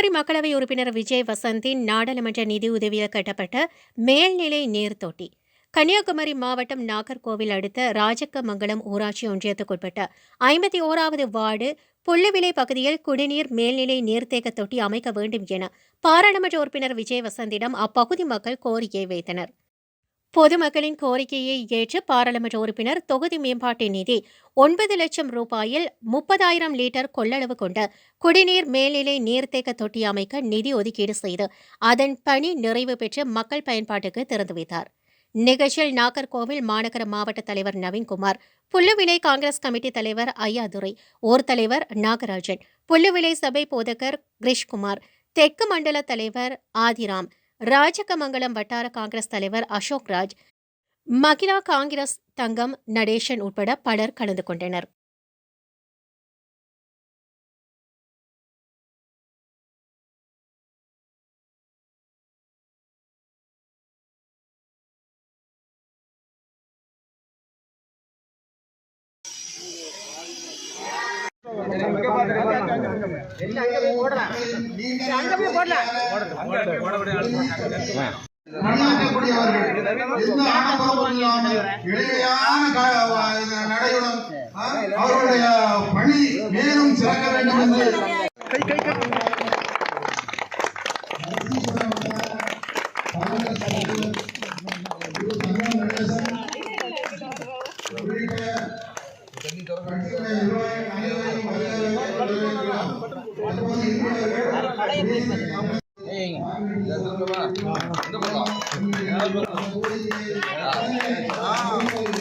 குமரி மக்களவை உறுப்பினர் விஜய் வசந்தின் நாடாளுமன்ற நிதியுதவியில் கட்டப்பட்ட மேல்நிலை நீர்த்தொட்டி கன்னியாகுமரி மாவட்டம் நாகர்கோவில் அடுத்த ராஜக்கமங்கலம் ஊராட்சி ஒன்றியத்துக்குட்பட்ட ஐம்பத்தி ஓராவது வார்டு புள்ளுவிலை பகுதியில் குடிநீர் மேல்நிலை நீர்த்தேக்க தொட்டி அமைக்க வேண்டும் என பாராளுமன்ற உறுப்பினர் விஜய் வசந்திடம் அப்பகுதி மக்கள் கோரிக்கை வைத்தனர். பொதுமக்களின் கோரிக்கையை ஏற்று பாராளுமன்ற உறுப்பினர் தொகுதி மேம்பாட்டு நிதி ஒன்பது லட்சம் ரூபாயில் முப்பதாயிரம் லிட்டர் கொள்ளளவு கொண்ட குடிநீர் மேல்நிலை நீர்த்தேக்க தொட்டி அமைக்க நிதி ஒதுக்கீடு செய்து அதன் பணி நிறைவு பெற்று மக்கள் பயன்பாட்டுக்கு திறந்து வைத்தார். நிகழ்ச்சியில் நாகர்கோவில் மாநகர மாவட்ட தலைவர் நவீன்குமார் புல்லுவிலை காங்கிரஸ் கமிட்டி தலைவர் ஐயாதுரை ஓர் தலைவர் நாகராஜன் புல்லுவிலை சபை போதகர் கிரிஷ்குமார் தெற்கு மண்டல தலைவர் ஆதிராம் ராஜகமங்கலம் வட்டார காங்கிரஸ் தலைவர் அசோக் ராஜ் மகிழா காங்கிரஸ் தங்கம் நடேசன் உட்பட பலர் கலந்து கொண்டனர். நடையுடன் அவருடைய பணி மேலும் சிறக்க வேண்டும் என்று இந்த